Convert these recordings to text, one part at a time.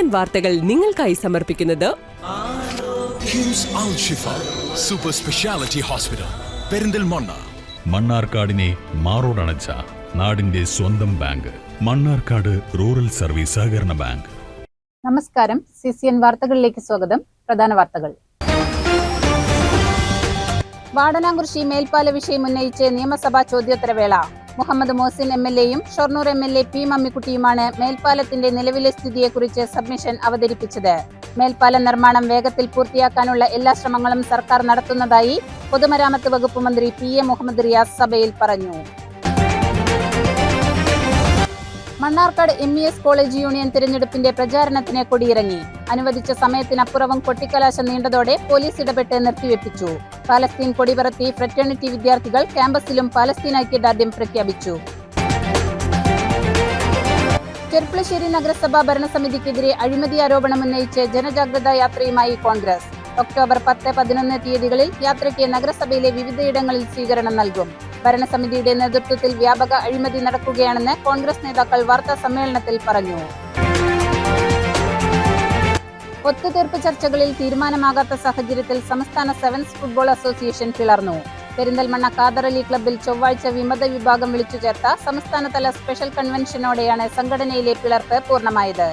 N വാർത്തകൾ നിങ്ങൾക്കായി സമർപ്പിക്കുന്നത് സൂപ്പർ സ്പെഷ്യാലിറ്റി ഹോസ്പിറ്റൽ പെരിന്തൽമണ്ണ മണ്ണാർക്കാടിനെ മാറോടണച്ച നാടിന്റെ സ്വന്തം ബാങ്ക് മണ്ണാർക്കാട് റൂറൽ സർവീസ് സഹകരണ ബാങ്ക്. നമസ്കാരം. സി സി എൻ വാർത്തകളിലേക്ക് സ്വാഗതം. പ്രധാന വാർത്തകൾ. വാടനാംകുറിശി മേൽപ്പാല വിഷയം ഉന്നയിച്ച് നിയമസഭാ ചോദ്യോത്തരവേള. മുഹമ്മദ് മോസിൻ എം എൽ എയും Shoranur M L A P മമ്മിക്കുട്ടിയുമാണ് മേൽപ്പാലത്തിന്റെ നിലവിലെ സ്ഥിതിയെക്കുറിച്ച് സബ്മിഷൻ അവതരിപ്പിച്ചത്. മേൽപ്പാല നിർമ്മാണം വേഗത്തിൽ പൂർത്തിയാക്കാനുള്ള എല്ലാ ശ്രമങ്ങളും സർക്കാർ നടത്തുന്നതായി പൊതുമരാമത്ത് വകുപ്പ് മന്ത്രി പി എ മുഹമ്മദ് റിയാസ് സഭയിൽ പറഞ്ഞു. Mannarkkad M E S college union തിരഞ്ഞെടുപ്പിന്റെ പ്രചാരണത്തിന് കൊടിയിറങ്ങി. അനുവദിച്ച സമയത്തിനപ്പുറവും കൊട്ടിക്കലാശം നീണ്ടതോടെ പോലീസ് ഇടപെട്ട് നിർത്തിവെപ്പിച്ചു. പാലസ്തീൻ കൊടിപറത്തി ഫ്രറ്റേണിറ്റി വിദ്യാർത്ഥികൾ ക്യാമ്പസിലും പാലസ്തീൻ ദാദ്യം പ്രഖ്യാപിച്ചു. ചെർപ്പുളശ്ശേരി നഗരസഭാ ഭരണസമിതിക്കെതിരെ അഴിമതി ആരോപണം ഉന്നയിച്ച് ജനജാഗ്രതാ യാത്രയുമായി കോൺഗ്രസ്. ഒക്ടോബർ പത്ത് പതിനൊന്ന് തീയതികളിൽ യാത്രയ്ക്ക് നഗരസഭയിലെ വിവിധയിടങ്ങളിൽ സ്വീകരണം നൽകും. ഭരണസമിതിയുടെ നേതൃത്വത്തിൽ വ്യാപക അഴിമതി നടക്കുകയാണെന്ന് കോൺഗ്രസ് നേതാക്കൾ വാർത്താ സമ്മേളനത്തിൽ പറഞ്ഞു. ഒത്തുതീർപ്പ് ചർച്ചകളിൽ തീരുമാനമാകാത്ത സാഹചര്യത്തിൽ സംസ്ഥാന സെവൻസ് ഫുട്ബോൾ അസോസിയേഷൻ പിളർന്നു. പെരിന്തൽമണ്ണ കാദറലി ക്ലബ്ബിൽ ചൊവ്വാഴ്ച വിമത വിഭാഗം വിളിച്ചു ചേർത്ത സംസ്ഥാനതല സ്പെഷ്യൽ കൺവെൻഷനോടെയാണ് സംഘടനയിലെ പിളർപ്പ് പൂർണമായത്.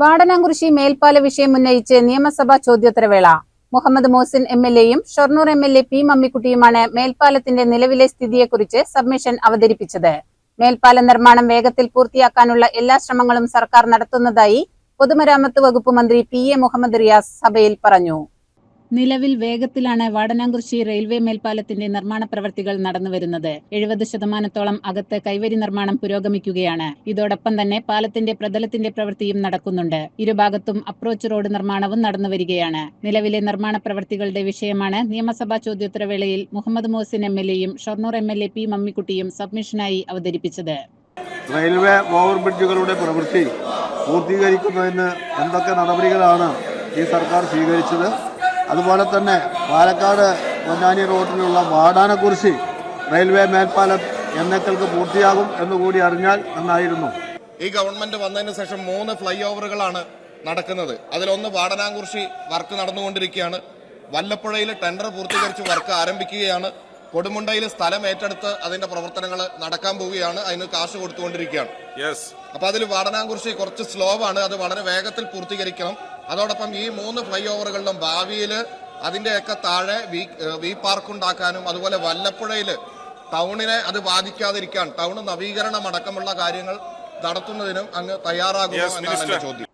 വാടനാംകുറിശി മേൽപ്പാല വിഷയം ഉന്നയിച്ച് നിയമസഭാ ചോദ്യോത്തരവേള. മുഹമ്മദ് മോസിൻ എം എൽ എയും Shoranur M L A P മമ്മിക്കുട്ടിയുമാണ് മേൽപ്പാലത്തിന്റെ നിലവിലെ സ്ഥിതിയെക്കുറിച്ച് സബ്മിഷൻ അവതരിപ്പിച്ചത്. മേൽപ്പാല നിർമ്മാണം വേഗത്തിൽ പൂർത്തിയാക്കാനുള്ള എല്ലാ ശ്രമങ്ങളും സർക്കാർ നടത്തുന്നതായി പൊതുമരാമത്ത് വകുപ്പ് മന്ത്രി പി എ മുഹമ്മദ് റിയാസ് സഭയിൽ പറഞ്ഞു. നിലവിൽ വേഗത്തിലാണ് വാടനാംകുറിശി റെയിൽവേ മേൽപ്പാലത്തിന്റെ നിർമ്മാണ പ്രവൃത്തികൾ നടന്നുവരുന്നത് എഴുപത് ശതമാനത്തോളം അകത്ത് കൈവരി നിർമ്മാണം പുരോഗമിക്കുകയാണ്. ഇതോടൊപ്പം തന്നെ പാലത്തിന്റെ പ്രതലത്തിന്റെ പ്രവൃത്തിയും നടക്കുന്നുണ്ട്. ഇരുഭാഗത്തും അപ്രോച്ച് റോഡ് നിർമ്മാണവും നടന്നുവരികയാണ് നിലവിലെ നിർമ്മാണ പ്രവൃത്തികളുടെ വിഷയമാണ് നിയമസഭാ ചോദ്യോത്തരവേളയിൽ മുഹമ്മദ് മോസിൻ എം എൽ എയും Shoranur M L A P മമ്മിക്കുട്ടിയും സബ്മിഷനായി അവതരിപ്പിച്ചത്. റെയിൽവേ ഓവർബ്രിഡ്ജുകളുടെ പ്രവൃത്തി പൂർത്തീകരിക്കുന്നതിന് എന്തൊക്കെ നടപടികളാണ് ഈ സർക്കാർ സ്വീകരിച്ചത്? അതുപോലെ തന്നെ പാലക്കാട് പൊന്നാനി റോഡിലുള്ള വാടാനക്കുറിശി റെയിൽവേ മേൽപ്പാലം എന്നേക്കൾക്ക് പൂർത്തിയാകും എന്നുകൂടി അറിഞ്ഞാൽ നന്നായിരുന്നു. ഈ ഗവൺമെന്റ് വന്നതിന് ശേഷം മൂന്ന് ഫ്ലൈ ഓവറുകളാണ് നടക്കുന്നത്. അതിലൊന്ന് വാടനാംകുറിശി വർക്ക് നടന്നുകൊണ്ടിരിക്കുകയാണ്. വല്ലപ്പുഴയിൽ ടെൻഡർ പൂർത്തീകരിച്ച് വർക്ക് ആരംഭിക്കുകയാണ്. കൊടുമുണ്ടയിൽ സ്ഥലം ഏറ്റെടുത്ത് അതിന്റെ പ്രവർത്തനങ്ങൾ നടക്കാൻ പോവുകയാണ്. അതിന് കാശ് കൊടുത്തുകൊണ്ടിരിക്കുകയാണ്. യെസ് അപ്പൊ അതിൽ വാടനാംകുറിശി കുറച്ച് സ്ലോ ആണ് അത് വളരെ വേഗത്തിൽ പൂർത്തീകരിക്കണം. അതോടൊപ്പം ഈ മൂന്ന് ഫ്ലൈ ഓവറുകളിലും ഭാവിയിൽ അതിന്റെയൊക്കെ താഴെ വി വി പാർക്ക് ഉണ്ടാക്കാനും അതുപോലെ വല്ലപ്പുഴയിൽ ടൗണിനെ അത് ബാധിക്കാതിരിക്കാൻ ടൗൺ നവീകരണം അടക്കമുള്ള കാര്യങ്ങൾ നടത്തുന്നതിനും അങ്ങ് തയ്യാറാകുമോ എന്നാണ് എന്റെ ചോദ്യം.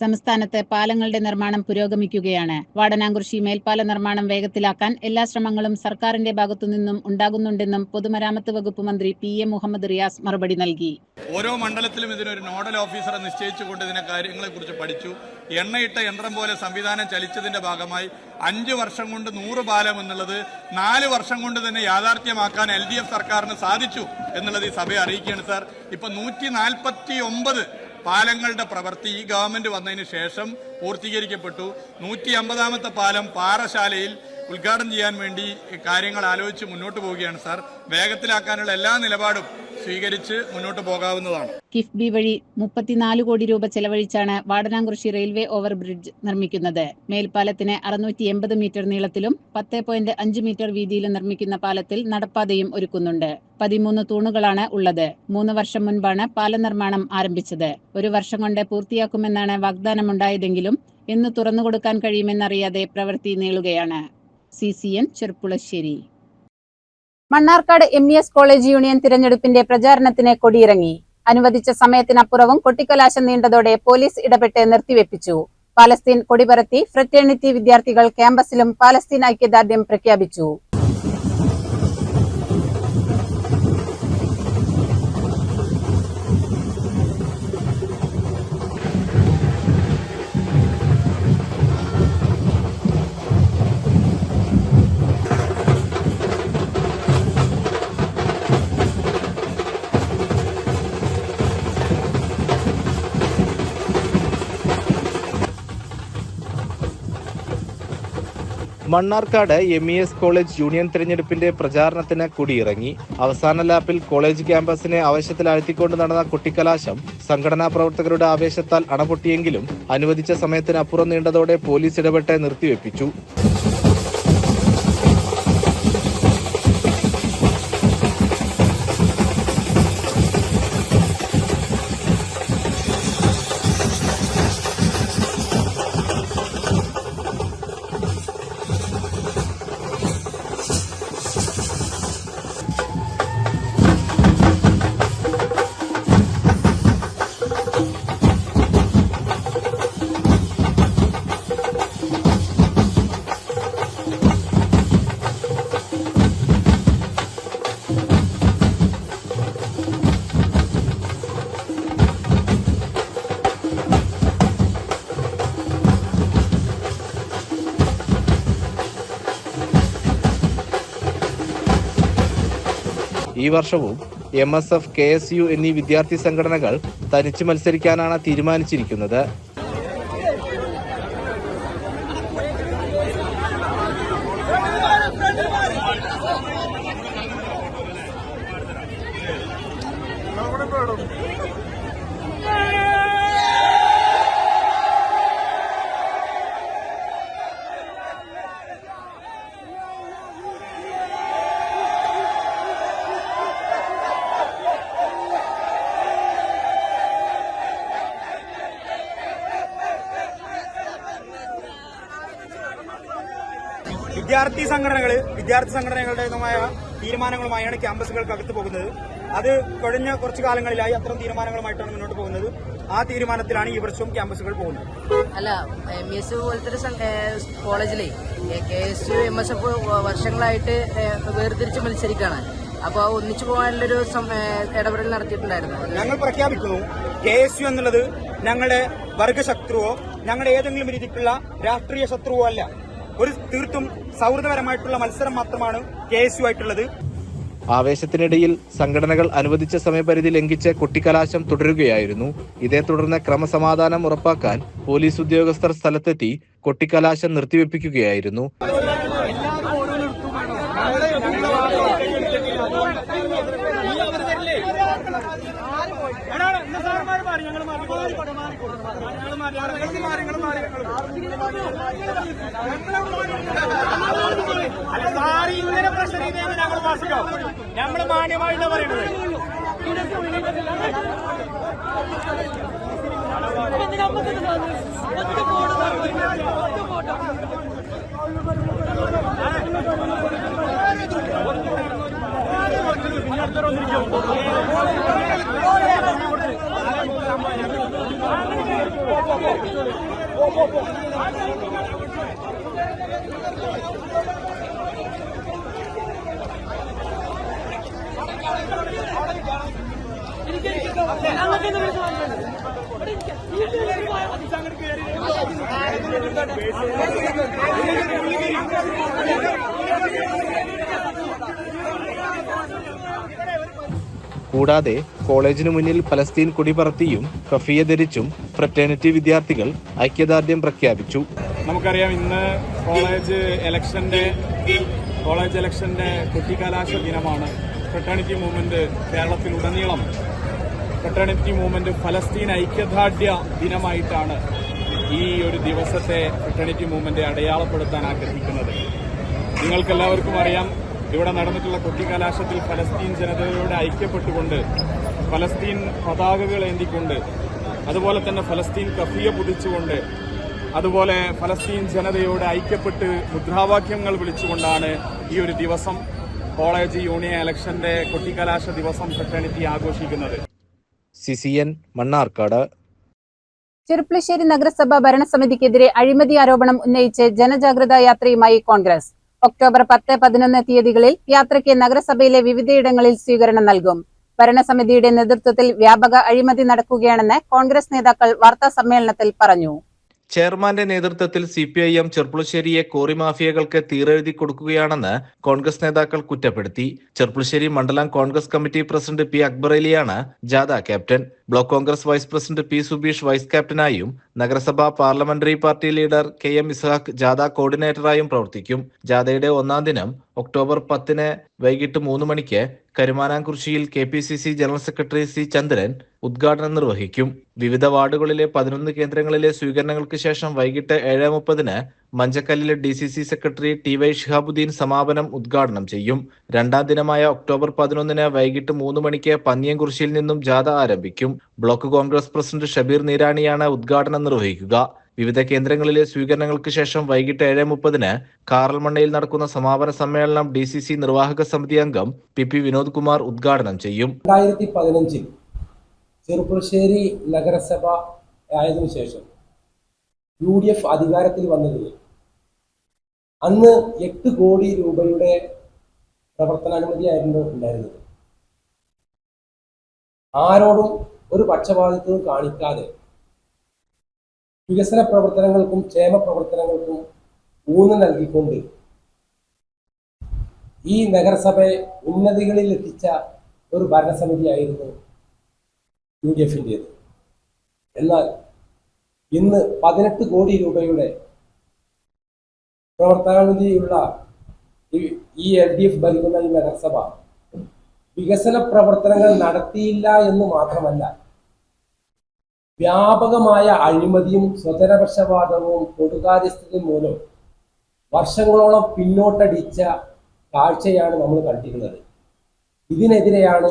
സംസ്ഥാനത്ത് പാലങ്ങളുടെ നിർമ്മാണം പുരോഗമിക്കുകയാണ്. വാടനാംകുറിശി മേൽപ്പാല നിർമ്മാണം വേഗത്തിലാക്കാൻ എല്ലാ ശ്രമങ്ങളും സർക്കാരിന്റെ ഭാഗത്തുനിന്നും ഉണ്ടാകുന്നുണ്ടെന്നും പൊതുമരാമത്ത് വകുപ്പ് മന്ത്രി പി എ മുഹമ്മദ് റിയാസ് മറുപടി നൽകി. ഓരോ മണ്ഡലത്തിലും ഇതിനൊരു നോഡൽ ഓഫീസറെ നിശ്ചയിച്ചുകൊണ്ട് ഇതിനെ കാര്യങ്ങളെക്കുറിച്ച് പഠിച്ചു. എണ്ണയിട്ട യന്ത്രം പോലെ സംവിധാനം ചലിച്ചതിന്റെ ഭാഗമായി അഞ്ച് വർഷം കൊണ്ട് നൂറ് പാലം എന്നുള്ളത് നാല് വർഷം കൊണ്ട് തന്നെ യാഥാർത്ഥ്യമാക്കാൻ എൽ സർക്കാരിന് സാധിച്ചു എന്നുള്ളത് ഈ സഭയെ അറിയിക്കുകയാണ് സാർ. ഇപ്പൊ നൂറ്റി നാൽപ്പത്തി ഒമ്പത് പാലങ്ങളുടെ പ്രവൃത്തി ഈ ഗവൺമെന്റ് വന്നതിന് ശേഷം പൂർത്തീകരിക്കപ്പെട്ടു. നൂറ്റി അമ്പതാമത്തെ പാലം പാറശാലയിൽ ഉദ്ഘാടനം ചെയ്യാൻ വേണ്ടി കാര്യങ്ങൾ ആലോചിച്ച് മുന്നോട്ട് പോവുകയാണ് സാർ. വേഗത്തിലാക്കാനുള്ള എല്ലാ നിലപാടും സ്വീകരിച്ച് മുന്നോട്ട് പോകാവുന്നതാണ്. കിഫ്ബി വഴി മുപ്പത്തിനാല് കോടി രൂപ ചെലവഴിച്ചാണ് വാടനാംകുറിശി റെയിൽവേ ഓവർ ബ്രിഡ്ജ് നിർമ്മിക്കുന്നത്. മേൽപ്പാലത്തിന് അറുന്നൂറ്റി എൺപത് മീറ്റർ നീളത്തിലും പത്ത് പോയിന്റ് അഞ്ച് മീറ്റർ വീതിയിലും നിർമ്മിക്കുന്ന പാലത്തിൽ നടപ്പാതയും ഒരുക്കുന്നുണ്ട്. പതിമൂന്ന് തൂണുകളാണ് ഉള്ളത്. മൂന്ന് വർഷം മുൻപാണ് പാല നിർമ്മാണം ആരംഭിച്ചത്. ഒരു വർഷം കൊണ്ട് പൂർത്തിയാക്കുമെന്നാണ് വാഗ്ദാനം വാഗ്ദാനമുണ്ടായതെങ്കിലും എന്ന് തുറന്നുകൊടുക്കാൻ കഴിയുമെന്നറിയാതെ പ്രവൃത്തി നീളുകയാണ്. C C N Cherpulassery Mannarkkad M E S college union തിരഞ്ഞെടുപ്പിന്റെ പ്രചാരണത്തിന് കൊടിയിറങ്ങി. അനുവദിച്ച സമയത്തിനപ്പുറവും കൊട്ടിക്കലാശം നീണ്ടതോടെ പോലീസ് ഇടപെട്ട് നിർത്തിവെപ്പിച്ചു. പാലസ്തീൻ കൊടിപറത്തി ഫ്രറ്റേണിറ്റി വിദ്യാർത്ഥികൾ ക്യാമ്പസിലും പാലസ്തീൻ ഐക്യദാർഢ്യം പ്രഖ്യാപിച്ചു. Mannarkkad M E S college union തെരഞ്ഞെടുപ്പിന്റെ പ്രചാരണത്തിന് കുടിയിറങ്ങി. അവസാന ലാപ്പിൽ കോളേജ് ക്യാമ്പസിനെ ആവശ്യത്തിലാഴ്ത്തിക്കൊണ്ട് നടന്ന കുട്ടിക്കലാശം സംഘടനാ പ്രവർത്തകരുടെ ആവേശത്താൽ അണപൊട്ടിയെങ്കിലും അനുവദിച്ച സമയത്തിനപ്പുറം നീണ്ടതോടെ പോലീസ് ഇടപെട്ട് നിർത്തിവെപ്പിച്ചു. വർഷവും M S F K S U എന്നീ വിദ്യാർത്ഥി സംഘടനകൾ തനിച്ച് മത്സരിക്കാനാണ് തീരുമാനിച്ചിരിക്കുന്നത്. വിദ്യാർത്ഥി സംഘടനകൾ വിദ്യാർത്ഥി സംഘടനകളുടേതുമായ തീരുമാനങ്ങളുമായാണ് ക്യാമ്പസുകൾക്കകത്ത് പോകുന്നത്. അത് കഴിഞ്ഞ കുറച്ചു കാലങ്ങളിലായി അത്തരം തീരുമാനങ്ങളുമായിട്ടാണ് മുന്നോട്ട് പോകുന്നത്. ആ തീരുമാനത്തിലാണ് ഈ വർഷവും ക്യാമ്പസുകൾ പോകുന്നത്. അല്ല എം എസ് എഫ് പോലത്തെ കോളേജിലെ K S U M S F വർഷങ്ങളായിട്ട് വേർതിരിച്ച് മത്സരിക്കുകയാണ് അപ്പൊ ഒന്നിച്ചു പോകാനുള്ളൊരു ഇടപെടൽ നടത്തിയിട്ടുണ്ടായിരുന്നു. ഞങ്ങൾ പ്രഖ്യാപിക്കുന്നു കെ എസ് യു എന്നുള്ളത് ഞങ്ങളുടെ വർഗശത്രുവോ ഞങ്ങളുടെ ഏതെങ്കിലും രീതിക്കുള്ള രാഷ്ട്രീയ ശത്രുവോ അല്ല. ഒരു തീർത്തും സൗഹൃദപരമായിട്ടുള്ള മത്സരം മാത്രമാണ് കെ എസ് യു ആയിട്ടുള്ളത്. ആവേശത്തിനിടയിൽ സംഘടനകൾ അനുവദിച്ച സമയപരിധി ലംഘിച്ച് കുട്ടിക്കലാശം തുടരുകയായിരുന്നു. ഇതേ തുടർന്ന് ക്രമസമാധാനം ഉറപ്പാക്കാൻ പോലീസ് ഉദ്യോഗസ്ഥർ സ്ഥലത്തെത്തി കൊട്ടിക്കലാശം നിർത്തിവെപ്പിക്കുകയായിരുന്നു. ചെയ്തേന്ന് ഞങ്ങൾ വാസിക്കോ പറയുന്നത് മാന്യമായിട്ടാണ് പറയുന്നത് കൂടാതെ കോളേജിനു മുന്നിൽ ഫലസ്തീൻ കൊടി പറത്തിയും കഫിയ ധരിച്ചും ഫ്രറ്റേണിറ്റി വിദ്യാർത്ഥികൾ ഐക്യദാർഢ്യം പ്രഖ്യാപിച്ചു. നമുക്കറിയാം ഇന്ന് കോളേജ് ഇലക്ഷന്റെ കോളേജ് ഇലക്ഷന്റെ കുട്ടിക്കലാശ ദിനമാണ്. ഫ്രട്ടേണിറ്റി മൂവ്മെന്റ് കേരളത്തിലുടനീളം. ഫ്രട്ടേണിറ്റി മൂവ്മെന്റ് ഫലസ്തീൻ ഐക്യദാർഢ്യ ദിനമായിട്ടാണ് ഈ ഒരു ദിവസത്തെ ഫ്രട്ടേണിറ്റി മൂവ്മെന്റ് അടയാളപ്പെടുത്താൻ ആഗ്രഹിക്കുന്നത്. നിങ്ങൾക്കെല്ലാവർക്കും അറിയാം ഇവിടെ നടന്നിട്ടുള്ള കൊട്ടിക്കലാശത്തിൽ ഫലസ്തീൻ ജനതയോട് ഐക്യപ്പെട്ടുകൊണ്ട് ഫലസ്തീൻ പതാകകൾ ഏന്തിക്കൊണ്ട് അതുപോലെ തന്നെ ഫലസ്തീൻ കഫിയ പുതിച്ചുകൊണ്ട് അതുപോലെ ഫലസ്തീൻ ജനതയോട് ഐക്യപ്പെട്ട് മുദ്രാവാക്യങ്ങൾ വിളിച്ചുകൊണ്ടാണ് ഈ ഒരു ദിവസം കോളേജ് യൂണിയൻ ഇലക്ഷന്റെ കൊട്ടിക്കലാശ ദിവസം ഫ്രട്ടേണിറ്റി ആഘോഷിക്കുന്നത്. C C N Mannarkkad. Cherpulassery നഗരസഭ ഭരണസമിതിക്കെതിരെ അഴിമതി ആരോപണം ഉന്നയിച്ച് ജനജാഗ്രതാ യാത്രയുമായി കോൺഗ്രസ്. ഒക്ടോബർ പത്ത് പതിനൊന്ന് തീയതികളിൽ യാത്രയ്ക്ക് നഗരസഭയിലെ വിവിധയിടങ്ങളിൽ സ്വീകരണം നൽകും. ഭരണസമിതിയുടെ നേതൃത്വത്തിൽ വ്യാപക അഴിമതി നടക്കുകയാണെന്ന് കോൺഗ്രസ് നേതാക്കൾ വാർത്താ സമ്മേളനത്തിൽ പറഞ്ഞു. ചെയർമാന്റെ നേതൃത്വത്തിൽ സി പി ഐ എം ചെർപ്പുളശ്ശേരിയെ കോറി മാഫിയകൾക്ക് തീരെഴുതി കൊടുക്കുകയാണെന്ന് കോൺഗ്രസ് നേതാക്കൾ കുറ്റപ്പെടുത്തി. ചെർപ്പുളശ്ശേരി മണ്ഡലം കോൺഗ്രസ് കമ്മിറ്റി പ്രസിഡന്റ് പി അക്ബറേലിയാണ് ജാഥ captain. Block Congress vice president P Subeesh vice ക്യാപ്റ്റനായും നഗരസഭാ parliamentary party leader K M Ishaq ജാഥ കോർഡിനേറ്ററായും പ്രവർത്തിക്കും. ജാഥയുടെ ഒന്നാം ദിനം ഒക്ടോബർ പത്തിന് വൈകിട്ട് മൂന്ന് മണിക്ക് കരുമാനാംകുറിശിയിൽ K P C C general secretary C Chandran ഉദ്ഘാടനം നിർവഹിക്കും. വിവിധ വാർഡുകളിലെ പതിനൊന്ന് കേന്ദ്രങ്ങളിലെ സ്വീകരണങ്ങൾക്ക് ശേഷം വൈകിട്ട് ഏഴ് മുപ്പതിന് മഞ്ചക്കല്ലിലെ D C C secretary T Y Shihabuddin സമാപനം ഉദ്ഘാടനം ചെയ്യും. രണ്ടാം ദിനമായ ഒക്ടോബർ പതിനൊന്നിന് വൈകിട്ട് മൂന്ന് മണിക്ക് പന്നിയംകുറിശിയിൽ നിന്നും ജാഥ ആരംഭിക്കും. ബ്ലോക്ക് കോൺഗ്രസ് പ്രസിഡന്റ് ഷബീർ നീരാണിയാണ് ഉദ്ഘാടനം നിർവഹിക്കുക. വിവിധ കേന്ദ്രങ്ങളിലെ സ്വീകരണങ്ങൾക്ക് ശേഷം വൈകിട്ട് ഏഴ് മുപ്പതിന് കാറൽമണ്ണയിൽ നടക്കുന്ന സമാപന സമ്മേളനം ഡി സി സി നിർവാഹക സമിതി അംഗം പി പി വിനോദ് കുമാർ ഉദ്ഘാടനം ചെയ്യും. രണ്ടായിരത്തി പതിനഞ്ചിൽ ചെറുപ്പുളശ്ശേരി നഗരസഭ ആയതിനു ശേഷം യു ഡി എഫ് അധികാരത്തിൽ വന്നതിൽ അന്ന് എട്ട് കോടി രൂപയുടെ പ്രവർത്തനാനുമതിയായിരുന്നു ഉണ്ടായിരുന്നത്. ആരോടും ഒരു പക്ഷപാതിത്വവും കാണിക്കാതെ വികസന പ്രവർത്തനങ്ങൾക്കും ക്ഷേമ പ്രവർത്തനങ്ങൾക്കും ഊന്നൽ നൽകിക്കൊണ്ട് ഈ നഗരസഭയെ ഉന്നതികളിൽ എത്തിച്ച ഒരു ഭരണസമിതിയായിരുന്നു യു ഡി എഫിന്റേത്. എന്നാൽ ഇന്ന് പതിനെട്ട് കോടി രൂപയുടെ പ്രവർത്തനാനുമതിയുള്ള ഈ- ഈ എൽ ഡി എഫ് ഭരിക്കുന്ന ഈ നഗരസഭ വികസന പ്രവർത്തനങ്ങൾ നടത്തിയില്ല എന്ന് മാത്രമല്ല വ്യാപകമായ അഴിമതിയും സ്വജനപക്ഷപാതവും കൊടുകാര്യസ്ഥതയും മൂലം വർഷങ്ങളോളം പിന്നോട്ടടിച്ച കാഴ്ചയാണ് നമ്മൾ കണ്ടിരുന്നത്. ഇതിനെതിരെയാണ്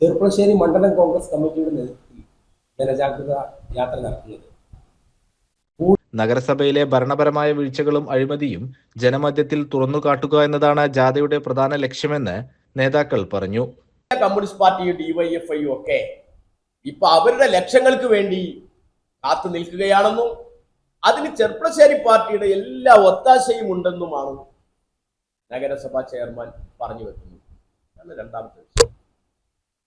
ചെറുപ്പശ്ശേരി മണ്ഡലം കോൺഗ്രസ് കമ്മിറ്റിയുടെ നേതൃത്വത്തിൽ ജനജാഗ്രത യാത്ര നടത്തുന്നത്. നഗരസഭയിലെ ഭരണപരമായ വീഴ്ചകളും അഴിമതിയും ജനമധ്യത്തിൽ തുറന്നു കാട്ടുക എന്നതാണ് ജാഥയുടെ പ്രധാന ലക്ഷ്യമെന്ന് നേതാക്കൾ പറഞ്ഞു. കമ്മ്യൂണിസ്റ്റ് പാർട്ടിയും ഡിവൈഎഫ്ഐയും ഒക്കെ ഇപ്പൊ അവരുടെ ലക്ഷ്യങ്ങൾക്ക് വേണ്ടി കാത്തു നിൽക്കുകയാണെന്നും അതിന് ചെർപ്പളശ്ശേരി പാർട്ടിയുടെ എല്ലാ ഒത്താശയും ഉണ്ടെന്നുമാണ് നഗരസഭാ ചെയർമാൻ പറഞ്ഞു വെക്കുന്നത്. അതാണ് രണ്ടാമത്തെ വിഷയം.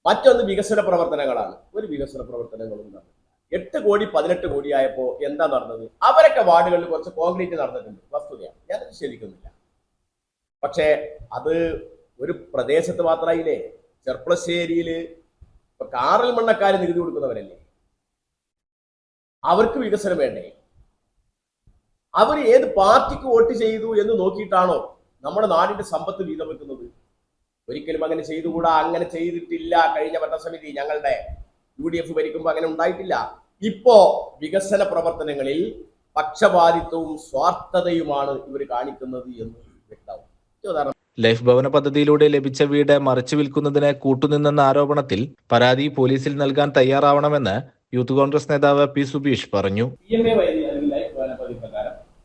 മറ്റൊന്ന് വികസന പ്രവർത്തനങ്ങളാണ്. ഒരു വികസന പ്രവർത്തനങ്ങളും നടന്നില്ല. എട്ട് കോടി പതിനെട്ട് കോടി ആയപ്പോ എന്താ നടന്നത്? അവരൊക്കെ വാർഡുകളിൽ കുറച്ച് കോൺക്രീറ്റ് നടന്നിട്ടുണ്ട്. വസ്തുതയാണ്. ഞാൻ നിഷേധിക്കുന്നില്ല പക്ഷേ അത് ഒരു പ്രദേശത്ത് മാത്രമായില്ലേ? ചെർപ്പളശ്ശേരിയിൽ ഇപ്പൊ കാറൽ മണ്ണക്കാർ നികുതി കൊടുക്കുന്നവരല്ലേ? അവർക്ക് വികസനം വേണ്ടേ? അവർ ഏത് പാർട്ടിക്ക് വോട്ട് ചെയ്തു എന്ന് നോക്കിയിട്ടാണോ നമ്മുടെ നാടിന്റെ സമ്പത്ത് വീതം വെക്കുന്നത്? ഒരിക്കലും അങ്ങനെ ചെയ്തുകൂടാ അങ്ങനെ ചെയ്തിട്ടില്ല. കഴിഞ്ഞ ഭരണസമിതി ഞങ്ങളുടെ യു ഡി എഫ് ഭരിക്കുമ്പോൾ അങ്ങനെ ഉണ്ടായിട്ടില്ല. ഇപ്പോ വികസന പ്രവർത്തനങ്ങളിൽ പക്ഷപാതിത്വവും സ്വാർത്ഥതയുമാണ് ഇവർ കാണിക്കുന്നത് എന്ന് വ്യക്തമാവും. ഉദാഹരണം ലൈഫ് ഭവന പദ്ധതിയിലൂടെ ലഭിച്ച വീട് മറിച്ചു വിൽക്കുന്നതിന് കൂട്ടുനിന്നെന്ന ആരോപണത്തിൽ പരാതി പോലീസിൽ നൽകാൻ തയ്യാറാവണമെന്ന് യൂത്ത് കോൺഗ്രസ് നേതാവ് പി സുബീഷ് പറഞ്ഞു.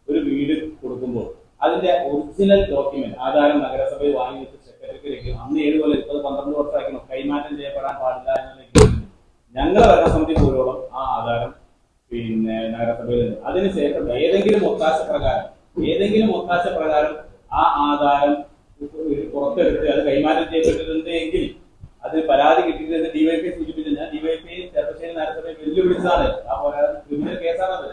ഒരു വീട് കൊടുക്കുമ്പോൾ അതിന്റെ ഒറിജിനൽ ഡോക്യുമെന്റ് ആധാരം നഗരസഭയിൽ വാങ്ങി വെച്ച് സെക്രട്ടറിക്ക് അന്ന് ഏഴ് കൊല്ലം ഇപ്പോൾ പന്ത്രണ്ട് വർഷമാക്കണം കൈമാറ്റം ചെയ്യപ്പെടാൻ പാടില്ല എന്നുള്ള ഞങ്ങളെ ഭരണസമിതി പോലോളം ആ ആധാരം പിന്നെ നഗരസഭയിൽ അതിനുശേഷം ഏതെങ്കിലും ഒത്താശ പ്രകാരം ഏതെങ്കിലും ഒത്താശ പ്രകാരം ആ ആധാരം പുറത്തെടുത്ത് അത് കൈമാറ്റം ചെയ്യപ്പെട്ടിട്ടുണ്ട് എങ്കിൽ അത് പരാതി കിട്ടിയിട്ടുണ്ട് ഡിവൈപി സൂചിപ്പിച്ചു ഞാൻ ഡിവൈപി ചെറുപ്പശ്ശേരി നഗരസഭയെ വെല്ലുവിളിച്ചതാണ് ആ പോരാതെ ക്രിമിനൽ കേസാണത്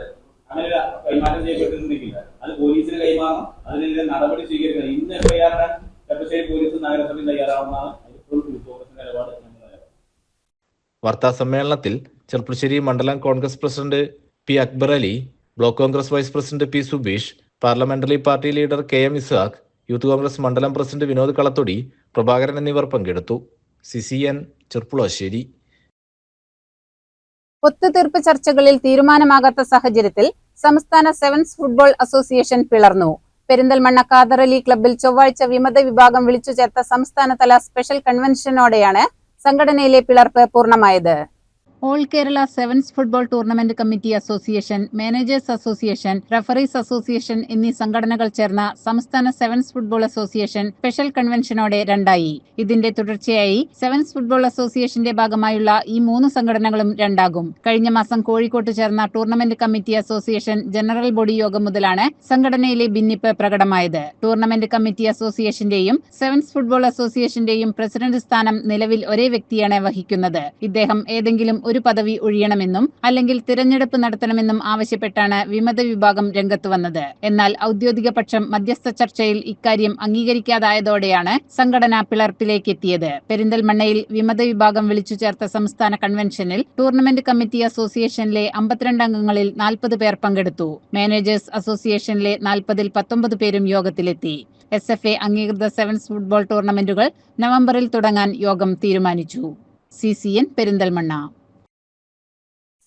അങ്ങനെ ഒരു കൈമാറ്റം ചെയ്യപ്പെട്ടിട്ടുണ്ടെങ്കിൽ അത് പോലീസിന് കൈമാറണം അതിനെതിരെ നടപടി സ്വീകരിക്കണം ഇന്ന് എഫ്ഐആറിടാൻ ചെറുപ്പശ്ശേരി പോലീസ് നഗരസഭയും തയ്യാറാവുന്നതാണ് അതിപ്പോഴും കോൺഗ്രസ് നിലപാട് ഞങ്ങൾ വാർത്താ സമ്മേളനത്തിൽ ചെർപ്പുളശ്ശേരി മണ്ഡലം Congress president P Akbar Ali block Congress vice president P Subeesh parliamentary party leader K M Ishaq youth Congress മണ്ഡലം പ്രസിഡന്റ് വിനോദ് കളത്തൊടി പ്രഭാകരൻ എന്നിവർ പങ്കെടുത്തു. C C N Cherpulassery. ഒത്തുതീർപ്പ് ചർച്ചകളിൽ തീരുമാനമാകാത്ത സാഹചര്യത്തിൽ സംസ്ഥാന സെവൻസ് ഫുട്ബോൾ അസോസിയേഷൻ പിളർന്നു. പെരിന്തൽമണ്ണ കാദറലി ക്ലബ്ബിൽ ചൊവ്വാഴ്ച വിമത വിഭാഗം വിളിച്ചു ചേർത്ത സംസ്ഥാനതല സ്പെഷ്യൽ കൺവെൻഷനോടെയാണ് സംഘടനയിലെ പിളർപ്പ് പൂർണമായത്. All Kerala sevens football tournament committee association managers association referees association എന്നീ സംഘടനകൾ ചേർന്ന സംസ്ഥാന സെവൻസ് ഫുട്ബോൾ അസോസിയേഷൻ സ്പെഷ്യൽ കൺവെൻഷനോടെ രണ്ടായി. ഇതിന്റെ തുടർച്ചയായി സെവൻസ് ഫുട്ബോൾ അസോസിയേഷന്റെ ഭാഗമായുള്ള ഈ മൂന്ന് സംഘടനകളും രണ്ടാകും. കഴിഞ്ഞ മാസം കോഴിക്കോട്ട് ചേർന്ന tournament committee association general body യോഗം മുതലാണ് സംഘടനയിലെ ഭിന്നിപ്പ് പ്രകടമായത്. ടൂർണമെന്റ് കമ്മിറ്റി അസോസിയേഷന്റെയും സെവൻസ് ഫുട്ബോൾ അസോസിയേഷന്റെയും പ്രസിഡന്റ് സ്ഥാനം നിലവിൽ ഒരേ വ്യക്തിയാണ് വഹിക്കുന്നത്. ഇദ്ദേഹം ഏതെങ്കിലും ഒരു പദവി ഒഴിയണമെന്നും അല്ലെങ്കിൽ തിരഞ്ഞെടുപ്പ് നടത്തണമെന്നും ആവശ്യപ്പെട്ടാണ് വിമത വിഭാഗം രംഗത്ത് വന്നത്. എന്നാൽ ഔദ്യോഗിക പക്ഷം മധ്യസ്ഥ ചർച്ചയിൽ ഇക്കാര്യം അംഗീകരിക്കാതായതോടെയാണ് സംഘടന പിളർപ്പിലേക്ക് എത്തിയത് പെരിന്തൽമണ്ണയിൽ വിമത വിഭാഗം വിളിച്ചു ചേർത്ത സംസ്ഥാന കൺവെൻഷനിൽ ടൂർണമെന്റ് കമ്മിറ്റി അസോസിയേഷനിലെ അമ്പത്തിരണ്ട് അംഗങ്ങളിൽ നാൽപ്പത് പേർ പങ്കെടുത്തു. മാനേജേഴ്സ് അസോസിയേഷനിലെ നാൽപ്പതിൽ പത്തൊമ്പത് പേരും യോഗത്തിലെത്തി. എസ് എഫ് എ അംഗീകൃത സെവൻസ് ഫുട്ബോൾ ടൂർണമെന്റുകൾ നവംബറിൽ തുടങ്ങാൻ യോഗം തീരുമാനിച്ചു. C C N Perinthalmanna.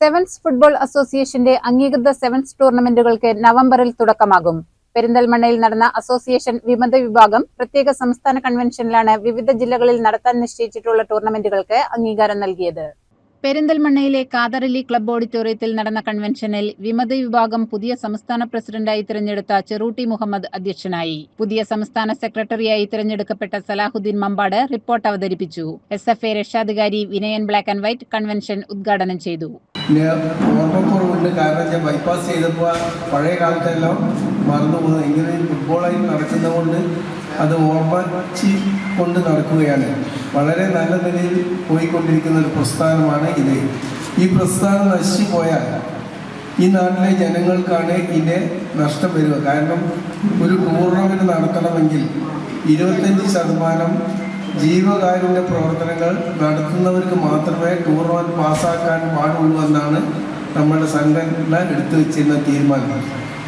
Sevens football അസോസിയേഷന്റെ അംഗീകൃത സെവൻസ് ടൂർണമെന്റുകൾക്ക് നവംബറിൽ തുടക്കമാകും. പെരിന്തൽമണ്ണയിൽ നടന്ന അസോസിയേഷൻ വിമത വിഭാഗം പ്രത്യേക സംസ്ഥാന കൺവെൻഷനിലാണ് വിവിധ ജില്ലകളിൽ നടത്താൻ നിശ്ചയിച്ചിട്ടുള്ള ടൂർണമെന്റുകൾക്ക് അംഗീകാരം നൽകിയത്. പെരിന്തൽമണ്ണയിലെ കാതറലി ക്ലബ് ഓഡിറ്റോറിയത്തിൽ നടന്ന കൺവെൻഷനിൽ വിമത വിഭാഗം പുതിയ സംസ്ഥാന പ്രസിഡന്റായി തിരഞ്ഞെടുത്ത ചെറൂട്ടി മുഹമ്മദ് അധ്യക്ഷനായി. പുതിയ സംസ്ഥാന സെക്രട്ടറിയായി തിരഞ്ഞെടുക്കപ്പെട്ട സലാഹുദ്ദീൻ മമ്പാട് റിപ്പോർട്ട് അവതരിപ്പിച്ചു. എസ് എഫ് എ രക്ഷാധികാരി Vinayan black and white convention ഉദ്ഘാടനം ചെയ്തു. ഓർമ്മക്കുറവുണ്ട്. കാരണം വെച്ചാൽ ബൈപ്പാസ് ചെയ്തപ്പോൾ പഴയ കാലത്തെല്ലാം മറന്നു പോകുന്നത് ഇങ്ങനെ ഫുട്ബോളായി നടക്കുന്നതുകൊണ്ട് അത് ഓർമ്മിച്ച് കൊണ്ട് നടക്കുകയാണ്. വളരെ നല്ല നിലയിൽ പോയിക്കൊണ്ടിരിക്കുന്ന ഒരു പ്രസ്ഥാനമാണ് ഇത്. ഈ പ്രസ്ഥാനം നശിച്ചു പോയാൽ ഈ നാട്ടിലെ ജനങ്ങൾക്കാണ് ഇതിന്റെ നഷ്ടം വരിക. കാരണം ഒരു ടൂർണമെന്റ് നടത്തണമെങ്കിൽ ഇരുപത്തഞ്ച് ശതമാനം ജീവകാരുണ്യ പ്രവർത്തനങ്ങൾ നടത്തുന്നവർക്ക് മാത്രമേ ടൂർണമെന്റ് പാസ്സാക്കാൻ പാടുള്ളൂ എന്നാണ് നമ്മുടെ സംഘടന എടുത്തു വെച്ചിരുന്ന തീരുമാനം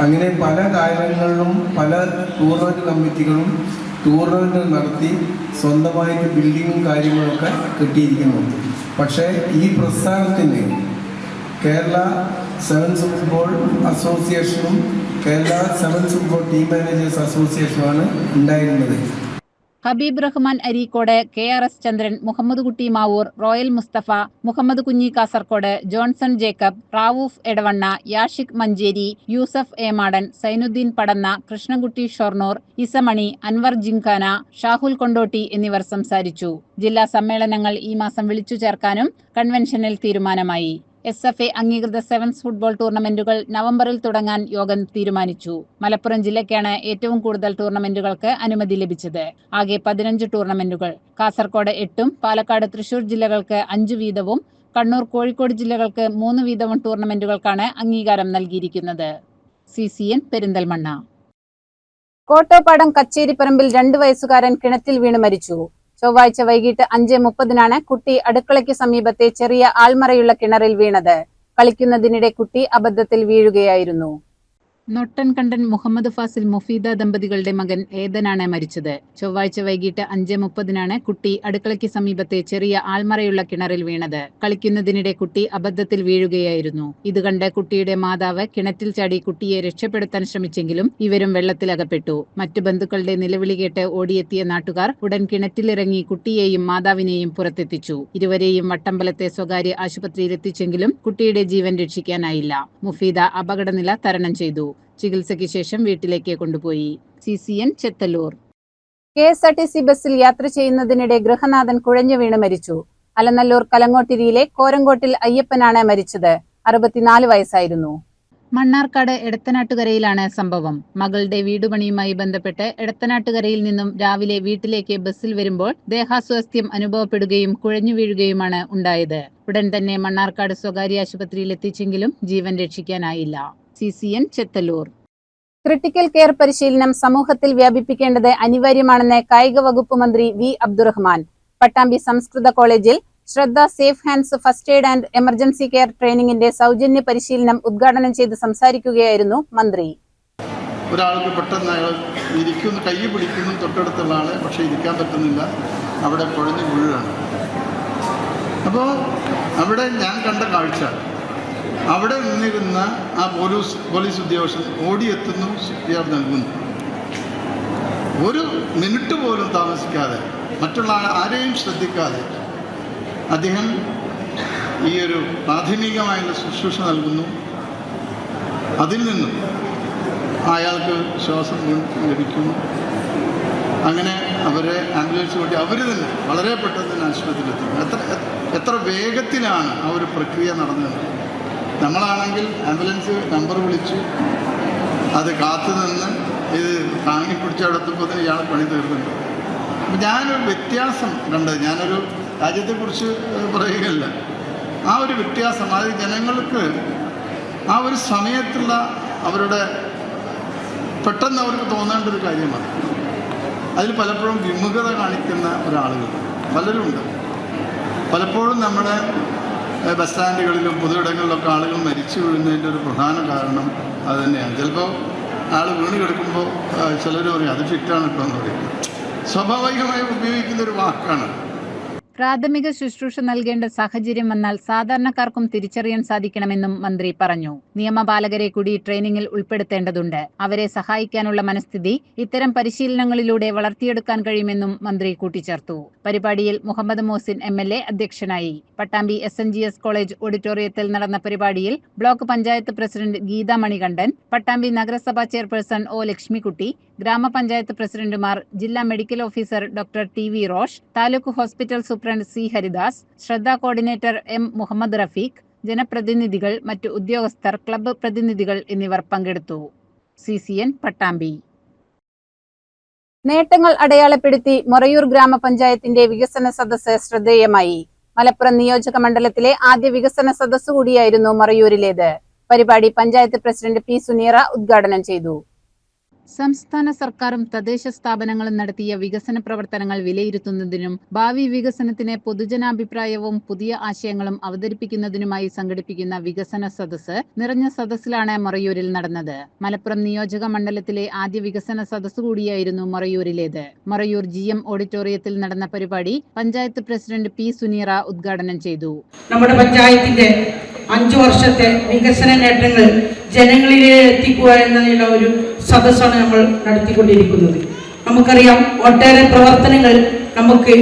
അങ്ങനെ പല കാര്യങ്ങളിലും പല ടൂർണമെന്റ് കമ്മിറ്റികളും ടൂർണമെന്റ് നടത്തി സ്വന്തമായിട്ട് ബിൽഡിങ്ങും കാര്യങ്ങളൊക്കെ കിട്ടിയിരിക്കുന്നു. പക്ഷേ ഈ പ്രസ്ഥാനത്തിന് കേരള സെവൻസ് ഫുട്ബോൾ അസോസിയേഷനും Kerala sevens football team managers അസോസിയേഷനുമാണ് ഉണ്ടായിരുന്നത്. Habeeb Rahman Areekode K R S Chandran Muhammad Kutty Mavoor royal Mustafa Muhammad Kunhi Kasaragod Johnson Jacob Rauf Edavanna Yashiq Manjeri Yusuf A Madan Zainuddin Padanna Krishnankutty Shoranur Isamani Anwar gymkhana Shahul Kondotty എന്നിവർ സംസാരിച്ചു. ജില്ലാ സമ്മേളനങ്ങൾ ഈ മാസം വിളിച്ചു ചേർക്കാനും കൺവെൻഷനിൽ തീരുമാനമായി. എസ് എഫ് എ അംഗീകൃത സെവൻസ് ഫുട്ബോൾ ടൂർണമെന്റുകൾ നവംബറിൽ തുടങ്ങാൻ യോഗം തീരുമാനിച്ചു. മലപ്പുറം ജില്ലയ്ക്കാണ് ഏറ്റവും കൂടുതൽ ടൂർണമെന്റുകൾക്ക് അനുമതി ലഭിച്ചത്. ആകെ പതിനഞ്ച് ടൂർണമെന്റുകൾ. കാസർകോട് എട്ടും പാലക്കാട് തൃശൂർ ജില്ലകൾക്ക് അഞ്ചു വീതവും കണ്ണൂർ കോഴിക്കോട് ജില്ലകൾക്ക് മൂന്ന് വീതവും ടൂർണമെന്റുകൾക്കാണ് അംഗീകാരം നൽകിയിരിക്കുന്നത്. C C N Perinthalmanna. Kottopadam കച്ചേരിപ്പറമ്പിൽ രണ്ടു വയസ്സുകാരൻ കിണറ്റിൽ വീണ് മരിച്ചു. ചൊവ്വാഴ്ച വൈകിട്ട് അഞ്ച് മുപ്പതിനാണ് കുട്ടി അടുക്കളയ്ക്ക് സമീപത്തെ ചെറിയ ആൾമറയുള്ള കിണറിൽ വീണത്. കളിക്കുന്നതിനിടെ കുട്ടി അബദ്ധത്തിൽ വീഴുകയായിരുന്നു. നൊട്ടൻ കണ്ടൻ മുഹമ്മദ് ഫാസിൽ മുഫീദ ദമ്പതികളുടെ മകൻ ഏതനാണ് മരിച്ചത്. ചൊവ്വാഴ്ച വൈകിട്ട് അഞ്ച് മുപ്പതിനാണ് കുട്ടി അടുക്കളയ്ക്ക് സമീപത്തെ ചെറിയ ആൾമറയുള്ള കിണറിൽ വീണത്. കളിക്കുന്നതിനിടെ കുട്ടി അബദ്ധത്തിൽ വീഴുകയായിരുന്നു. ഇത് കണ്ട് കുട്ടിയുടെ മാതാവ് കിണറ്റിൽ ചാടി കുട്ടിയെ രക്ഷപ്പെടുത്താൻ ശ്രമിച്ചെങ്കിലും ഇവരും വെള്ളത്തിലകപ്പെട്ടു മറ്റു ബന്ധുക്കളുടെ നിലവിളി കേട്ട് ഓടിയെത്തിയ നാട്ടുകാർ ഉടൻ കിണറ്റിലിറങ്ങി കുട്ടിയെയും മാതാവിനെയും പുറത്തെത്തിച്ചു. ഇരുവരെയും വട്ടമ്പലത്തെ സ്വകാര്യ ആശുപത്രിയിലെത്തിച്ചെങ്കിലും കുട്ടിയുടെ ജീവൻ രക്ഷിക്കാനായില്ല. മുഫീദ അപകടനില തരണം ചെയ്തു. ചികിത്സയ്ക്ക് ശേഷം വീട്ടിലേക്ക് കൊണ്ടുപോയി. C C N Chethalloor. K S R T C ബസ്സിൽ യാത്ര ചെയ്യുന്നതിനിടെ ഗൃഹനാഥൻ കുഴഞ്ഞു വീണ് മരിച്ചു. അലനല്ലൂർ കലങ്ങോട്ടിരിയിലെ കോരങ്കോട്ടിൽ അയ്യപ്പനാണ് മരിച്ചത്. അറുപത്തിനാല് വയസ്സായിരുന്നു. മണ്ണാർക്കാട് എടത്തനാട്ടുകരയിലാണ് സംഭവം. മകളുടെ വീടുപണിയുമായി ബന്ധപ്പെട്ട് എടത്തനാട്ടുകരയിൽ നിന്നും രാവിലെ വീട്ടിലേക്ക് ബസ്സിൽ വരുമ്പോൾ ദേഹാസ്വാസ്ഥ്യം അനുഭവപ്പെടുകയും കുഴഞ്ഞു വീഴുകയുമാണ് ഉണ്ടായത്. ഉടൻ തന്നെ മണ്ണാർക്കാട് സ്വകാര്യ ആശുപത്രിയിൽ എത്തിച്ചെങ്കിലും ജീവൻ രക്ഷിക്കാനായില്ല. C C N Chethalloor. Critical care പരിശീലനം സമൂഹത്തിൽ വ്യാപിപ്പിക്കേണ്ടത് അനിവാര്യമാണെന്ന് കായിക വകുപ്പ് മന്ത്രി വി അബ്ദുറഹ്മാൻ. പട്ടാമ്പി സംസ്കൃത കോളേജിൽ Shraddha safe hands first aid and emergency care ട്രെയിനിങ്ങിന്റെ സൗജന്യ പരിശീലനം ഉദ്ഘാടനം ചെയ്ത് സംസാരിക്കുകയായിരുന്നു മന്ത്രി. ഒരാൾക്ക് പെട്ടെന്ന് അയാൾ ഇരിക്കുന്നു കൈ പിടിക്കുന്നു തൊട്ടടുത്തുള്ള ആളെ പക്ഷേ ഇരിക്കാൻ പറ്റുന്നില്ല. അവിടെ കുഴഞ്ഞു വീഴുകയാണ് അപ്പോൾ അവിടെ ഞാൻ കണ്ട കാഴ്ച അവിടെ നിന്നിരുന്ന ആ പോലീസ് പോലീസ് ഉദ്യോഗസ്ഥൻ ഓടിയെത്തുന്നു ഇയാൾ നൽകുന്നു. ഒരു മിനിറ്റ് പോലും താമസിക്കാതെ മറ്റുള്ള ആരെയും ശ്രദ്ധിക്കാതെ അദ്ദേഹം ഈ ഒരു പ്രാഥമികമായുള്ള ശുശ്രൂഷ നൽകുന്നു. അതിൽ നിന്നും അയാൾക്ക് ശ്വാസം ലഭിക്കുന്നു. അങ്ങനെ അവരെ ആംബുലൻസ് കൂട്ടി അവർ തന്നെ വളരെ പെട്ടെന്ന് തന്നെ ആശുപത്രിയിലെത്തുന്നു എത്ര എത്ര വേഗത്തിലാണ് ആ ഒരു പ്രക്രിയ നടന്നത്? നമ്മളാണെങ്കിൽ ആംബുലൻസ് നമ്പർ വിളിച്ചു അത് കാത്തു നിന്ന് ഇത് താങ്ങി പിടിച്ചെടുത്തപ്പോൾ ഇയാൾ പണി തീർന്നുണ്ട് അപ്പം ഞാനൊരു വ്യത്യാസം കണ്ടത് ഞാനൊരു രാജ്യത്തെക്കുറിച്ച് പറയുകയല്ല. ആ ഒരു വ്യത്യാസം അത് ജനങ്ങൾക്ക് ആ ഒരു സമയത്തുള്ള അവരുടെ പെട്ടെന്ന് അവർക്ക് തോന്നേണ്ട ഒരു കാര്യമാണ്. അതിൽ പലപ്പോഴും വിമുഖത കാണിക്കുന്ന ഒരാളുകൾ പലരുമുണ്ട് പലപ്പോഴും നമ്മുടെ ബസ് സ്റ്റാൻഡുകളിലും പൊതുയിടങ്ങളിലൊക്കെ ആളുകൾ മരിച്ചു വീഴുന്നതിന്റെ ഒരു പ്രധാന കാരണം അത് തന്നെയാണ്. ചിലപ്പോൾ ആൾ വീണ് കിടക്കുമ്പോൾ ചിലർ പറയും അത് ഫിറ്റാണ് ഇപ്പോൾ എന്ന് പറയും. സ്വാഭാവികമായി ഉപയോഗിക്കുന്ന ഒരു വാക്കാണ് പ്രാഥമിക ശുശ്രൂഷ നൽകേണ്ട സാഹചര്യം വന്നാൽ സാധാരണക്കാർക്കും തിരിച്ചറിയാൻ സാധിക്കണമെന്നും മന്ത്രി പറഞ്ഞു. നിയമപാലകരെ കൂടി ട്രെയിനിങ്ങിൽ ഉൾപ്പെടുത്തേണ്ടതുണ്ട്. അവരെ സഹായിക്കാനുള്ള മനസ്ഥിതി ഇത്തരം പരിശീലനങ്ങളിലൂടെ വളർത്തിയെടുക്കാൻ കഴിയുമെന്നും മന്ത്രി കൂട്ടിച്ചേർത്തു. പരിപാടിയിൽ മുഹമ്മദ് മോസിൻ എം അധ്യക്ഷനായി. പട്ടാമ്പി എസ് കോളേജ് ഓഡിറ്റോറിയത്തിൽ നടന്ന പരിപാടിയിൽ ബ്ലോക്ക് പഞ്ചായത്ത് പ്രസിഡന്റ് ഗീതാ മണികണ്ഠൻ പട്ടാമ്പി നഗരസഭാ ചെയർപേഴ്സൺ ഒ ലക്ഷ്മിക്കുട്ടി ഗ്രാമപഞ്ചായത്ത് പ്രസിഡന്റുമാർ ജില്ലാ medical officer doctor T V Rosh taluk hospital superintendent C Haridas Shraddha coordinator M Muhammad Rafeeq ജനപ്രതിനിധികൾ മറ്റു ഉദ്യോഗസ്ഥർ ക്ലബ്ബ് പ്രതിനിധികൾ എന്നിവർ പങ്കെടുത്തു. C C N Pattambi. നേട്ടങ്ങൾ അടയാളപ്പെടുത്തി മൊറയൂർ ഗ്രാമപഞ്ചായത്തിന്റെ വികസന സദസ്സ് ശ്രദ്ധേയമായി. മലപ്പുറം നിയോജക മണ്ഡലത്തിലെ ആദ്യ വികസന സദസ്സ് കൂടിയായിരുന്നു മറയൂരിലേത്. പരിപാടി പഞ്ചായത്ത് പ്രസിഡന്റ് പി സുനീറ ഉദ്ഘാടനം ചെയ്തു. സംസ്ഥാന സർക്കാരും തദ്ദേശ സ്ഥാപനങ്ങളും നടത്തിയ വികസന പ്രവർത്തനങ്ങൾ വിലയിരുത്തുന്നതിനും ഭാവി വികസനത്തിന് പൊതുജനാഭിപ്രായവും പുതിയ ആശയങ്ങളും അവതരിപ്പിക്കുന്നതിനുമായി സംഘടിപ്പിക്കുന്ന വികസന സദസ്സ് നിറഞ്ഞ സദസ്സിലാണ് മറയൂരിൽ നടന്നത്. മലപ്പുറം നിയോജക മണ്ഡലത്തിലെ ആദ്യ വികസന സദസ്സ് കൂടിയായിരുന്നു മറയൂരിലേത്. മറയൂർ ജി എം ഓഡിറ്റോറിയത്തിൽ നടന്ന പരിപാടി പഞ്ചായത്ത് പ്രസിഡന്റ് പി സുനീറ ഉദ്ഘാടനം ചെയ്തു. നമ്മുടെ പഞ്ചായത്തിന്റെ അഞ്ചു വർഷത്തെ വികസന നേട്ടങ്ങൾ ജനങ്ങളിലെ എത്തിക്കുക എന്നതിനുള്ള ഒരു സദസ്സാണ് നമ്മൾ നടത്തിക്കൊണ്ടിരിക്കുന്നത്. നമുക്കറിയാം ഒട്ടേറെ പ്രവർത്തനങ്ങൾ നമുക്ക്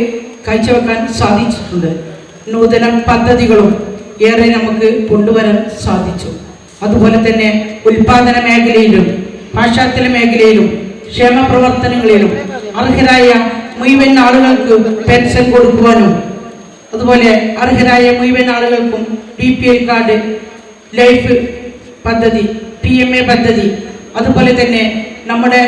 കാഴ്ചവെക്കാൻ സാധിച്ചിട്ടുണ്ട്. നൂതന പദ്ധതികളും ഏറെ നമുക്ക് കൊണ്ടുവരാൻ സാധിച്ചു. അതുപോലെ തന്നെ ഉൽപാദന മേഖലയിലും പാശ്ചാത്യ മേഖലയിലും ക്ഷേമ പ്രവർത്തനങ്ങളിലും അർഹരായ മുഴുവൻ ആളുകൾക്ക് പെൻഷൻ കൊടുക്കുവാനും അതുപോലെ അർഹരായ മുഴുവൻ ആളുകൾക്കും B P L card life പദ്ധതി പി എം എ പദ്ധതി അതുപോലെ തന്നെ നമ്മുടെ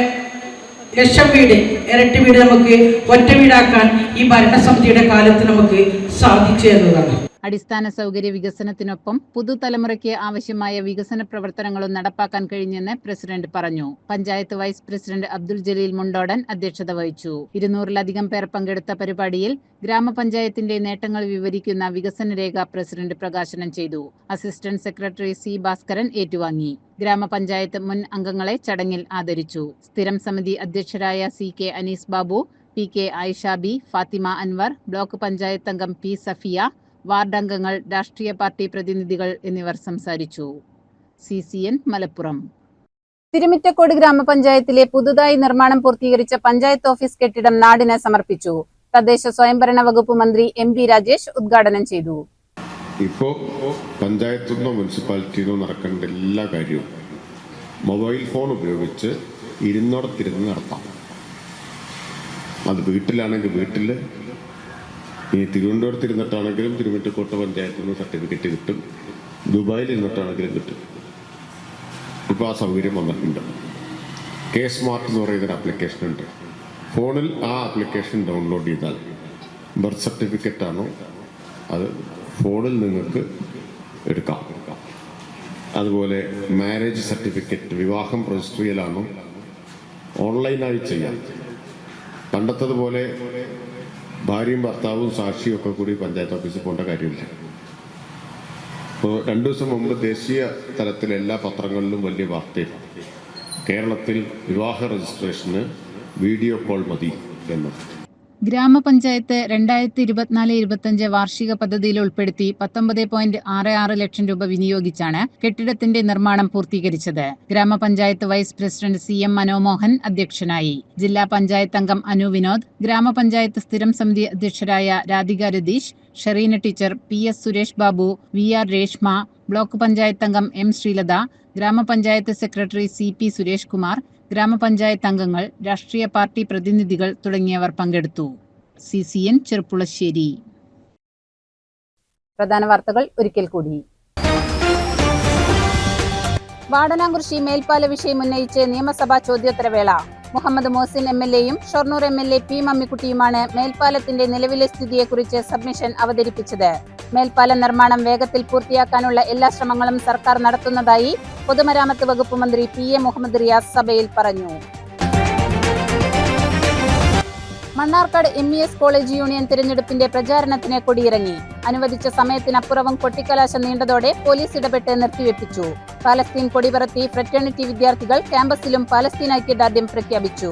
ലക്ഷം വീട് ഇരട്ടി വീട് നമുക്ക് ഒറ്റ വീടാക്കാൻ ഈ ഭരണസമിതിയുടെ കാലത്ത് നമുക്ക് സാധിച്ചു എന്നതാണ്. അടിസ്ഥാന സൗകര്യ വികസനത്തിനൊപ്പം പുതുതലമുറയ്ക്ക് ആവശ്യമായ വികസന പ്രവർത്തനങ്ങളും നടപ്പാക്കാൻ കഴിഞ്ഞെന്ന് പ്രസിഡന്റ് പറഞ്ഞു. പഞ്ചായത്ത് വൈസ് പ്രസിഡന്റ് അബ്ദുൽ ജലീൽ മുണ്ടോടൻ അധ്യക്ഷത വഹിച്ചു. ഇരുന്നൂറിലധികം പേർ പങ്കെടുത്ത പരിപാടിയിൽ ഗ്രാമപഞ്ചായത്തിന്റെ നേട്ടങ്ങൾ വിവരിക്കുന്ന വികസന രേഖ പ്രസിഡന്റ് പ്രകാശനം ചെയ്തു. അസിസ്റ്റന്റ് സെക്രട്ടറി സി ഭാസ്കരൻ ഏറ്റുവാങ്ങി. ഗ്രാമപഞ്ചായത്ത് മുൻ അംഗങ്ങളെ ചടങ്ങിൽ ആദരിച്ചു. സ്ഥിരം സമിതി അധ്യക്ഷരായ C K Anees Babu P K Ayisha B Fathima Anwar block panchayat അംഗം പി സഫിയ വാർഡ് അംഗങ്ങൾ രാഷ്ട്രീയ പാർട്ടി പ്രതിനിധികൾ എന്നിവർ സംസാരിച്ചു. C C N Malappuram. Thirumittakode ഗ്രാമപഞ്ചായത്തിലെ പുതുതായി നിർമ്മാണം പൂർത്തീകരിച്ച പഞ്ചായത്ത് ഓഫീസ് കെട്ടിടം നാടിന് സമർപ്പിച്ചു. തദ്ദേശ സ്വയംഭരണ വകുപ്പ് മന്ത്രി എം പി രാജേഷ് ഉദ്ഘാടനം ചെയ്തു. ഇപ്പോ പഞ്ചായത്തു നിന്നോ മുനിസിപ്പാലിറ്റിയിൽ നിന്നോ നടക്കേണ്ട എല്ലാ കാര്യവും മൊബൈൽ ഫോൺ ഉപയോഗിച്ച് ഇരുന്നോടത്തിരുന്ന് നടത്താം. അത് വീട്ടിലാണെങ്കിൽ വീട്ടിൽ ഇനി തിരുവനന്തപുരത്ത് ഇരുന്നിട്ടാണെങ്കിലും തിരുവനന്തപുരത്ത് പഞ്ചായത്തിൽ നിന്ന് സർട്ടിഫിക്കറ്റ് കിട്ടും. ദുബായിൽ ഇരുന്നിട്ടാണെങ്കിലും കിട്ടും. ഇപ്പോൾ ആ സൗകര്യം വന്നിട്ടുണ്ട്. കെ സ്മാർട്ട് എന്ന് പറയുന്നൊരു ആപ്ലിക്കേഷൻ ഉണ്ട്. ഫോണിൽ ആ ആപ്ലിക്കേഷൻ ഡൗൺലോഡ് ചെയ്താൽ ബർത്ത് സർട്ടിഫിക്കറ്റ് ആണോ? അത് ഫോണിൽ നിങ്ങൾക്ക് എടുക്കാം. അതുപോലെ മാരേജ് സർട്ടിഫിക്കറ്റ് വിവാഹം രജിസ്റ്റർ ചെയ്യലാണോ ഓൺലൈനായി ചെയ്യാം. പണ്ടത്തതുപോലെ ഭാര്യയും ഭർത്താവും സാക്ഷിയും ഒക്കെ കൂടി പഞ്ചായത്ത് ഓഫീസിൽ പോകേണ്ട കാര്യമില്ല. ഇപ്പോൾ രണ്ടു ദിവസം മുമ്പ് ദേശീയ തലത്തിൽ എല്ലാ പത്രങ്ങളിലും വലിയ വാർത്തയാണ്. കേരളത്തിൽ വിവാഹ രജിസ്ട്രേഷന് വീഡിയോ കോൾ മതി എന്ന് ഗ്രാമപഞ്ചായത്ത് രണ്ടായിരത്തി ഇരുപത്തിനാല് ഇരുപത്തിയഞ്ച് വാർഷിക പദ്ധതിയിൽ ഉൾപ്പെടുത്തി പത്തൊമ്പത് പോയിന്റ് ആറ് ആറ് ലക്ഷം രൂപ വിനിയോഗിച്ചാണ് കെട്ടിടത്തിന്റെ നിർമ്മാണം പൂർത്തീകരിച്ചത്. ഗ്രാമപഞ്ചായത്ത് vice president C M Manomohan അധ്യക്ഷനായി. ജില്ലാ പഞ്ചായത്ത് അംഗം അനു വിനോദ് ഗ്രാമപഞ്ചായത്ത് സ്ഥിരം സമിതി അധ്യക്ഷരായ Radhika Ratheesh Shereena teacher P S Suresh Babu V R Reshma block panchayat അംഗം എം ശ്രീലത ഗ്രാമപഞ്ചായത്ത് secretary C P Suresh Kumar ഗ്രാമപഞ്ചായത്ത് അംഗങ്ങൾ രാഷ്ട്രീയ പാർട്ടി പ്രതിനിധികൾ തുടങ്ങിയവർ പങ്കെടുത്തു. സി സി എൻ ചെറുപ്പുളശ്ശേരി പ്രധാന വാർത്തകൾ ഒരിക്കൽ കൂടി. വാടനാംകുറിശി മേൽപ്പാല വിഷയം ഉന്നയിച്ച് നിയമസഭാ ചോദ്യോത്തരവേള. മുഹമ്മദ് മോസിൻ എം എൽ എയും Shoranur M L A P മമ്മിക്കുട്ടിയുമാണ് മേൽപ്പാലത്തിന്റെ നിലവിലെ സ്ഥിതിയെക്കുറിച്ച് സബ്മിഷൻ അവതരിപ്പിച്ചത്. മേൽപ്പാല നിർമ്മാണം വേഗത്തിൽ പൂർത്തിയാക്കാനുള്ള എല്ലാ ശ്രമങ്ങളും സർക്കാർ നടത്തുന്നതായി പൊതുമരാമത്ത് വകുപ്പ് മന്ത്രി പി എ മുഹമ്മദ് റിയാസ് സഭയിൽ പറഞ്ഞു. Mannarkkad M E S college union തിരഞ്ഞെടുപ്പിന്റെ പ്രചാരണത്തിന് കൊടിയിറങ്ങി. അനുവദിച്ച സമയത്തിനപ്പുറവും കൊട്ടിക്കലാശം നീണ്ടതോടെ പോലീസ് ഇടപെട്ട് നിർത്തിവെപ്പിച്ചു. പാലസ്തീൻ കൊടിപറത്തി ഫ്രറ്റേണിറ്റി വിദ്യാർത്ഥികൾ ക്യാമ്പസിലും പാലസ്തീൻ ഐക്യദാർഢ്യം പ്രഖ്യാപിച്ചു.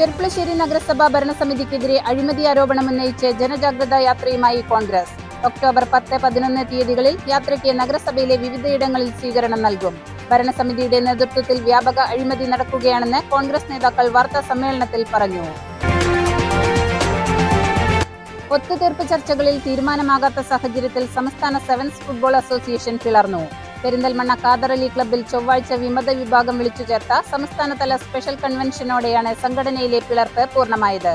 ചെർപ്പളശ്ശേരി നഗരസഭാ ഭരണസമിതിക്കെതിരെ അഴിമതി ആരോപണം ഉന്നയിച്ച് ജനജാഗ്രതാ യാത്രയുമായി കോൺഗ്രസ്. ഒക്ടോബർ പത്ത് പതിനൊന്ന് തീയതികളിൽ യാത്രയ്ക്ക് നഗരസഭയിലെ വിവിധയിടങ്ങളിൽ സ്വീകരണം നൽകും. ഭരണസമിതിയുടെ നേതൃത്വത്തിൽ വ്യാപക അഴിമതി നടക്കുകയാണെന്ന് കോൺഗ്രസ് നേതാക്കൾ വാർത്താ സമ്മേളനത്തിൽ പറഞ്ഞു. ഒത്തുതീർപ്പ് ചർച്ചകളിൽ തീരുമാനമാകാത്ത സാഹചര്യത്തിൽ സംസ്ഥാന സെവൻസ് ഫുട്ബോൾ അസോസിയേഷൻ പിളർന്നു. പെരിന്തൽമണ്ണ കാതറലി ക്ലബ്ബിൽ ചൊവ്വാഴ്ച വിമത വിഭാഗം വിളിച്ചു ചേർത്ത സംസ്ഥാനതല സ്പെഷ്യൽ കൺവെൻഷനോടെയാണ് സംഘടനയിലെ പിളർപ്പ് പൂർണമായത്.